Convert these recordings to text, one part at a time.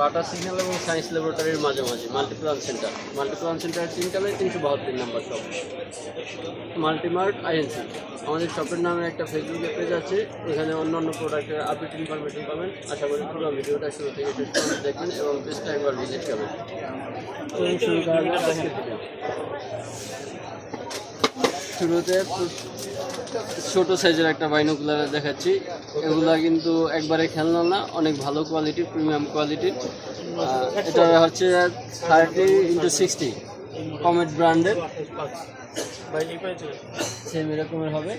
বাটা signal এবং science ল্যাবরেটরির মাঝামাঝি Multiplan centre Multiplan সেন্টারের তিনতলায় তিনশো বাহাত্তর নাম্বার শপ মাল্টিমার্ট আইএনসি আমাদের শপের নামে একটা ফেসবুকে পেজ আছে এখানে অন্য অন্য প্রোডাক্টের আপডেট ইনফরমেশন পাবেন। আশা করি পুরো ভিডিওটা শুরু থেকে শেষ দেখবেন এবং পেজটা একবার ভিজিট করবেন। শুরুতে ছোট সাইজের একটা বাইনোকুলার দেখাচ্ছি। এগুলা কিন্তু একবারে খেলনা না, অনেক ভালো কোয়ালিটির প্রিমিয়াম কোয়ালিটির এটা হচ্ছে থার্টি ইন্টু সিক্সটি কমেট ব্র্যান্ডের সেম এরকমের হবে।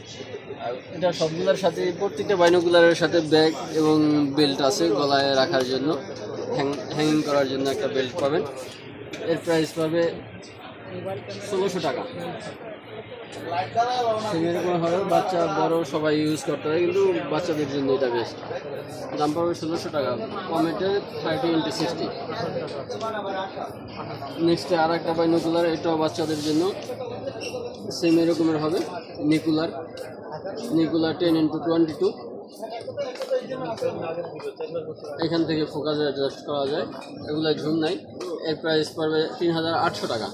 আর এটা সবগুলোর সাথে, প্রত্যেকটা বাইনোকুলারের সাথে ব্যাগ এবং বেল্ট আছে গলায় রাখার জন্য। হ্যাঙ্গিং করার জন্য একটা বেল্ট পাবেন। এর প্রাইস পাবে ষোলোশো টাকা। সেম এরকম হবে বাচ্চা বড় সবাই ইউজ করতে পারে কিন্তু বাচ্চাদের জন্য এটা বেস্ট দাম পাবে ষোলোশো টাকা, কমেটে থার্টি ইন্টু সিক্সটি নেক্সটে আর একটা পাই নিকুলার এটাও বাচ্চাদের জন্য। সেম এরকমের হবে নিকুলার নিকুলার টেন ইন্টু টোয়েন্টি টু এখান থেকে ফোকাস অ্যাডজাস্ট করা যায়। এগুলো ঝুম নাই। এর প্রাইস পড়বে তিন হাজার আটশো টাকা।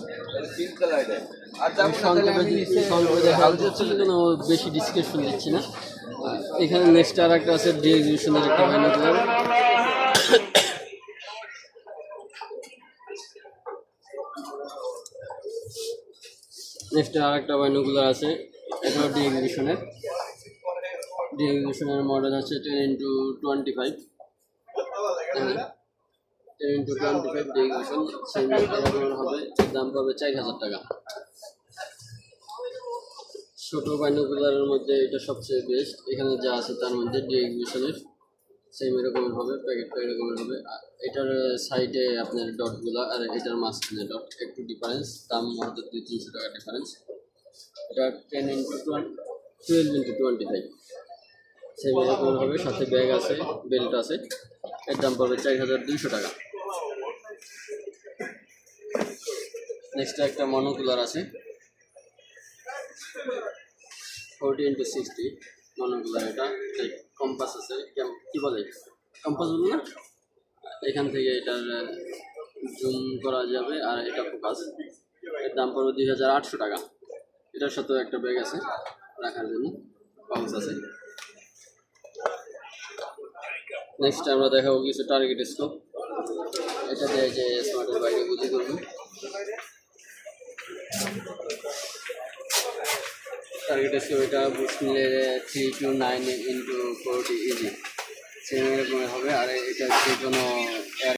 বেশি ডিসক্রিপশন দিচ্ছি না এখানে নেক্সট আর একটা আছে ডি এক্সিবিশনের একটা বাইনোকুলার নেক্সট আর একটা বাইনোকুলার আছে এটাও ডি এক্সিবিশনের ডি এক্সিবিশনের মডেল আছে ten into twenty five. Ten into twenty five D exhibition same হবে দাম পাবে চার হাজার টাকা। ছোট বাইনোকুলারের মধ্যে এটা সবচেয়ে বেস্ট এখানে যা আছে তার মধ্যে ডি সেম এরকমের হবে প্যাকেটটা এরকমের হবে। এটার সাইডে আপনার ডটগুলো আর এটার মাঝখানে ডট একটু ডিফারেন্স দাম হয়তো দুই তিনশো টাকা ডিফারেন্স এটা ten into twelve into twenty five same এরকম হবে, সাথে ব্যাগ আছে বেল্ট আছে। এর দাম পড়বে চার হাজার দুইশো টাকা। নেক্সট একটা মনোকুলার আছে। ফোরটি ইন্টু সিক্সটি মনোকুলার এটা। কম্পাস আছে কি বলে? কম্পাস বলে না? এখান থেকে এটার জুম করা যাবে আর এটা ফোকাস এর দাম পড়বে দুই হাজার আটশো টাকা। এটার সাথেও একটা ব্যাগ আছে, রাখার জন্য। পাউচ আছে। নেক্সট আমরা দেখাবো কিছু টার্গেট স্কোপ এটা দিয়ে যে স্মার্টের বাইরে বুঝে করব টার্গেট স্কোপ এটা বুট নিলে three two nine into forty easy সেরকম হবে। আর এটা যে কোনো